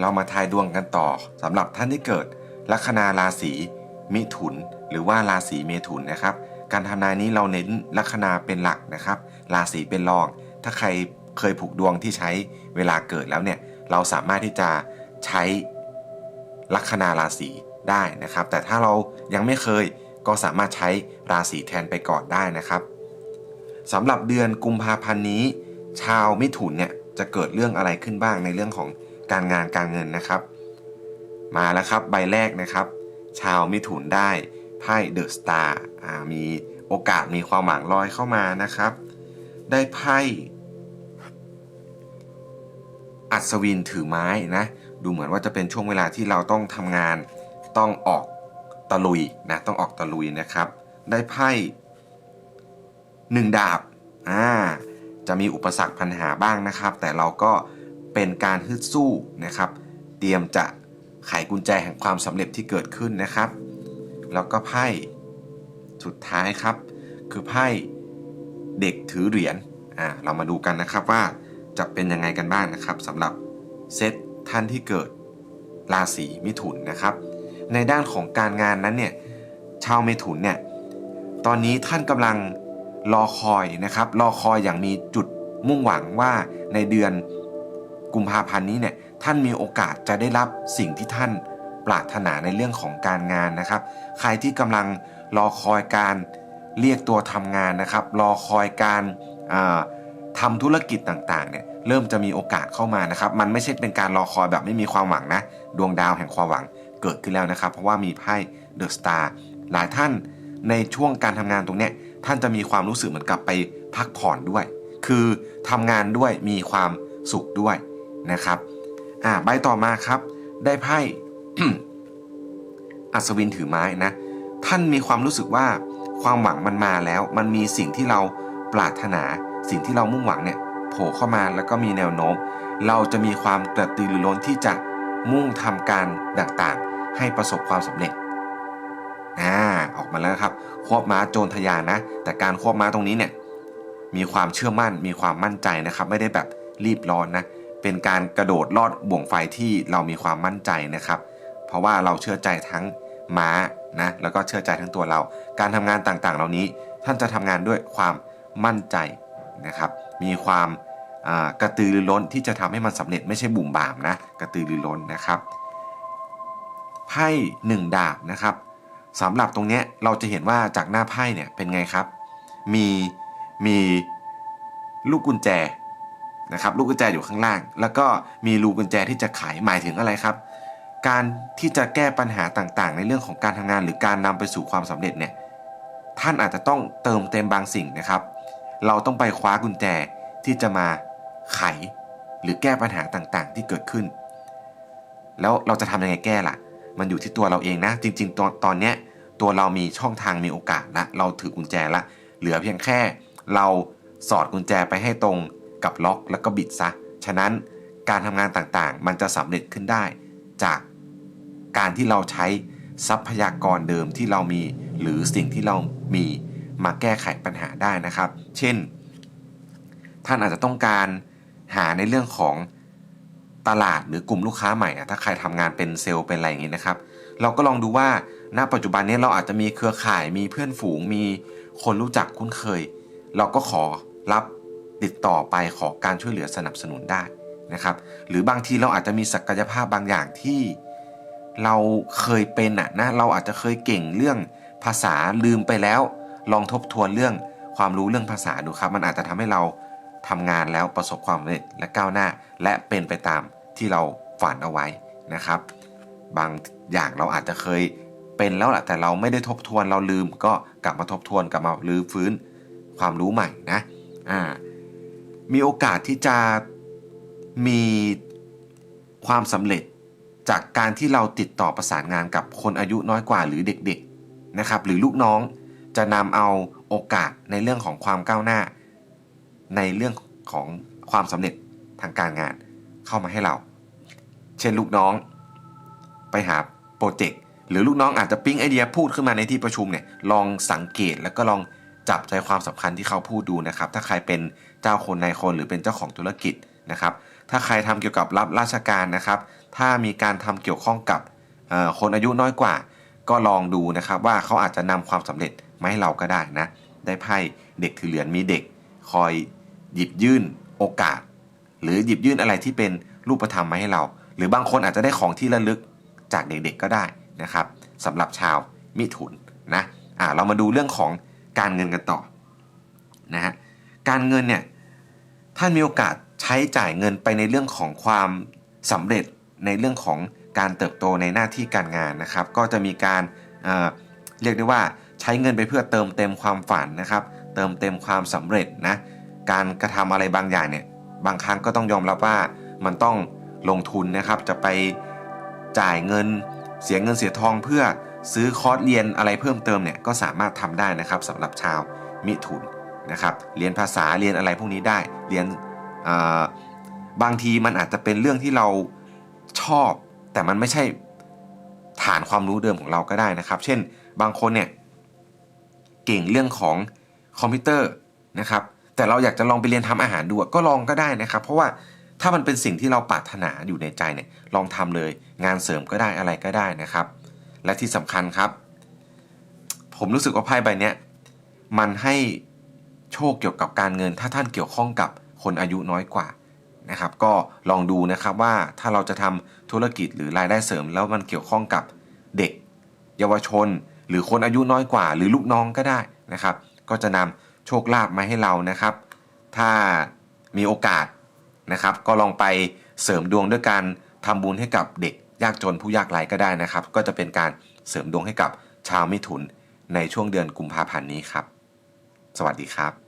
เรามาทายดวงกันต่อสำหรับท่านที่เกิด ลัคนาราศีมิถุน หรือว่าราศีเมถุนนะครับ การทำนายนี้เราเน้นลัคนาเป็นหลักนะครับ ราศีเป็นรอง ถ้าใครเคยผูกดวงที่ใช้เวลาเกิดแล้วเนี่ยเราสามารถที่จะใช้ลัคนาราศีได้นะครับ แต่ถ้าเรายังไม่เคยก็สามารถใช้ราศีแทนไปก่อนได้นะครับสำหรับเดือนกุมภาพันธ์นี้ ชาวมิถุนเนี่ยจะเกิดเรื่องอะไรขึ้นบ้างในเรื่องของ การงานการเงินนะครับ มาแล้วครับใบแรกนะครับ ชาวมิถุนได้ไพ่เดอะสตาร์มีโอกาสมีความหวังลอยเข้ามานะครับ ได้ไพ่อัศวินถือไม้นะ ดูเหมือนว่าจะเป็นช่วงเวลาที่เราต้องทำงานต้องออกตะลุยนะต้องออกตะลุยนะครับ ได้ไพ่หนึ่งดาบอ่าจะมีอุปสรรคปัญหาบ้างนะครับ แต่เราก็ เป็นการฮึดสู้นะครับ เตรียมจะไขกุญแจแห่งความสำเร็จที่เกิดขึ้นนะครับ แล้วก็ไพ่สุดท้ายครับ คือไพ่เด็กถือเหรียญอ่าเรามาดูกันนะครับว่าจะเป็นยังไงกันบ้างนะครับสำหรับเซตท่านที่เกิดราศีมิถุนนะครับ ในด้านของการงานนั้นเนี่ยชาวเมถุนเนี่ยตอนนี้ท่านกำลังรอคอยนะครับ รอคอยอย่างมีจุดมุ่งหวังว่าในเดือน กุมภาพันธ์นี้เนี่ยท่านมีโอกาสจะได้รับสิ่งที่ท่านปรารถนาในเรื่องของการงานนะครับ ใครที่กำลังรอคอยการเรียกตัวทำงานนะครับ รอคอยการทำธุรกิจต่างๆเนี่ยเริ่มจะมีโอกาสเข้ามานะครับ มันไม่ใช่เป็นการรอคอยแบบไม่มีความหวังนะ ดวงดาวแห่งความหวังเกิดขึ้นแล้วนะครับ เพราะว่ามีไพ่เดอะสตาร์หลายท่านในช่วงการทำงานตรงเนี้ยท่านจะมีความรู้สึกเหมือนกับไปพักผ่อนด้วย คือทำงานด้วยมีความสุขด้วย นะครับอ่าใบต่อมาครับ ได้ไพ่อัศวินถือไม้นะ ท่านมีความรู้สึกว่าความหวังมันมาแล้ว มันมีสิ่งที่เราปรารถนา สิ่งที่เรามุ่งหวังเนี่ยโผล่เข้ามาแล้วก็มีแนวโน้ม เราจะมีความกระตือรือร้นที่จะมุ่งทำการต่างๆ ให้ประสบความสำเร็จอ่าออกมาแล้วครับ ควบม้าโจรทยานนะ แต่การควบม้าตรงนี้เนี่ยมีความเชื่อมั่น มีความมั่นใจนะครับ ไม่ได้แบบรีบร้อนนะ เป็นการกระโดดลอดบ่วงไฟที่เรามีความมั่นใจนะครับ เพราะว่าเราเชื่อใจทั้งม้านะแล้วก็เชื่อใจทั้งตัวเรา การทำงานต่างๆ เหล่านี้ท่านจะทำงานด้วยความมั่นใจนะครับ มีความกระตือรือร้นที่จะทำให้มันสำเร็จไม่ใช่บุ่มบามนะกระตือรือร้นนะครับไพ่หนึ่งดาบนะครับสำหรับตรงนี้เราจะเห็นว่าจากหน้าไพ่เนี่ยเป็นไงครับ มีมีลูกกุญแจ นะครับลูกกุญแจอยู่ข้างล่าง แล้วก็มีรูกุญแจที่จะไขหมายถึงอะไรครับ การที่จะแก้ปัญหาต่างๆ ในเรื่องของการทำงาน หรือการนำไปสู่ความสำเร็จเนี่ยท่านอาจจะต้องเติมเต็มบางสิ่งนะครับ เราต้องไปคว้ากุญแจที่จะมาไข หรือแก้ปัญหาต่างๆ ที่เกิดขึ้น แล้วเราจะทำยังไงแก้ล่ะ มันอยู่ที่ตัวเราเองนะ จริงๆ ตอนตอนเนี้ยตัวเรามีช่องทางมีโอกาสละเราถือกุญแจละเหลือเพียงแค่ เราสอดกุญแจไปให้ตรง กับล็อกแล้วก็บิดซะ ฉะนั้นการทำงานต่างๆ มันจะสำเร็จขึ้นได้ จากการที่เราใช้ทรัพยากรเดิมที่เรามี หรือสิ่งที่เรามีมาแก้ไขปัญหาได้นะครับ เช่น ท่านอาจจะต้องการหาในเรื่องของตลาดหรือกลุ่มลูกค้าใหม่ ถ้าใครทำงานเป็นเซลล์เป็นอะไรอย่างนี้นะครับ เราก็ลองดูว่าณปัจจุบันนี้เราอาจจะมีเครือข่ายมีเพื่อนฝูงมีคนรู้จักคุ้นเคย เราก็ขอรับ ติดต่อไปขอการช่วยเหลือสนับสนุนได้นะครับ หรือบางทีเราอาจจะมีศักยภาพบางอย่างที่เราเคยเป็นอะนะเราอาจจะเคยเก่งเรื่องภาษาลืมไปแล้ว ลองทบทวนเรื่องความรู้เรื่องภาษาดูครับ มันอาจจะทำให้เราทำงานแล้วประสบความสำเร็จและก้าวหน้า และเป็นไปตามที่เราฝันเอาไว้นะครับ บางอย่างเราอาจจะเคยเป็นแล้วแหละแต่เราไม่ได้ทบทวนเราลืมก็กลับมาทบทวนกลับมาลื้อฟื้นความรู้ใหม่นะอ่า มีโอกาสที่จะมีความสำเร็จจากการที่เราติดต่อประสานงานกับคนอายุน้อยกว่าหรือเด็กๆนะครับ หรือลูกน้องจะนำเอาโอกาสในเรื่องของความก้าวหน้า ในเรื่องของความสำเร็จทางการงานเข้ามาให้เรา เช่นลูกน้อง ไปหาโปรเจกต์หรือลูกน้องอาจจะปิ๊งไอเดียพูดขึ้นมาในที่ประชุมเนี่ยลองสังเกตแล้วก็ลอง จับใจความสำคัญที่เขาพูดดูนะครับ ถ้าใครเป็นเจ้าคนนายคนหรือเป็นเจ้าของธุรกิจนะครับ ถ้าใครทำเกี่ยวกับรับราชการนะครับ ถ้ามีการทำเกี่ยวข้องกับคนอายุน้อยกว่า ก็ลองดูนะครับว่าเขาอาจจะนำความสำเร็จมาให้เราก็ได้นะ ได้ไพ่เด็กถือเหรียญมีเด็ก คอยหยิบยื่นโอกาส หรือหยิบยื่นอะไรที่เป็นรูปธรรมมาให้เรา หรือบางคนอาจจะได้ของที่ระลึกจากเด็กๆก็ได้นะครับสำหรับชาวมิถุนนะอ่าเรามาดูเรื่องของ การเงินกันต่อนะฮะการเงินเนี่ยท่านมีโอกาสใช้จ่ายเงินไปในเรื่องของความสำเร็จในเรื่องของการเติบโตในหน้าที่การงานนะครับ ก็จะมีการเเรียกได้ว่าใช้เงินไปเพื่อเติมเต็มความฝันนะครับ เติมเต็มความสำเร็จนะการกระทำอะไรบางอย่างเนี่ยบางครั้งก็ต้องยอมรับว่ามันต้องลงทุนนะครับจะไปจ่ายเงินเสียเงินเสียทองเพื่อ ซื้อคอร์สเรียนอะไรเพิ่มเติมเนี่ยก็สามารถทำได้นะครับสำหรับชาวมิถุนนะครับเรียนภาษาเรียนอะไรพวกนี้ได้เรียนบางทีมันอาจจะเป็นเรื่องที่เราชอบ แต่มันไม่ใช่ฐานความรู้เดิมของเราก็ได้นะครับ เช่นบางคนเนี่ยเก่งเรื่องของคอมพิวเตอร์นะครับแต่เราอยากจะลองไปเรียนทำอาหารดูก็ลองก็ได้นะครับ เพราะว่าถ้ามันเป็นสิ่งที่เราปรารถนาอยู่ในใจเนี่ยลองทำเลยงานเสริมก็ได้อะไรก็ได้นะครับ และที่สำคัญครับ ผมรู้สึกว่าไพ่ใบนี้มันให้โชคเกี่ยวกับการเงิน ถ้าท่านเกี่ยวข้องกับคนอายุน้อยกว่านะครับ ก็ลองดูนะครับว่าถ้าเราจะทำธุรกิจหรือรายได้เสริม แล้วมันเกี่ยวข้องกับเด็ก เยาวชน หรือคนอายุน้อยกว่า หรือลูกน้องก็ได้นะครับ ก็จะนำโชคลาภมาให้เรานะครับ ถ้ามีโอกาสนะครับ ก็ลองไปเสริมดวงด้วยการทำบุญให้กับเด็ก ยากจนผู้ยากไร้ก็ได้นะครับ ก็จะเป็นการเสริมดวงให้กับชาวมิถุนในช่วงเดือนกุมภาพันธ์นี้ครับ สวัสดีครับ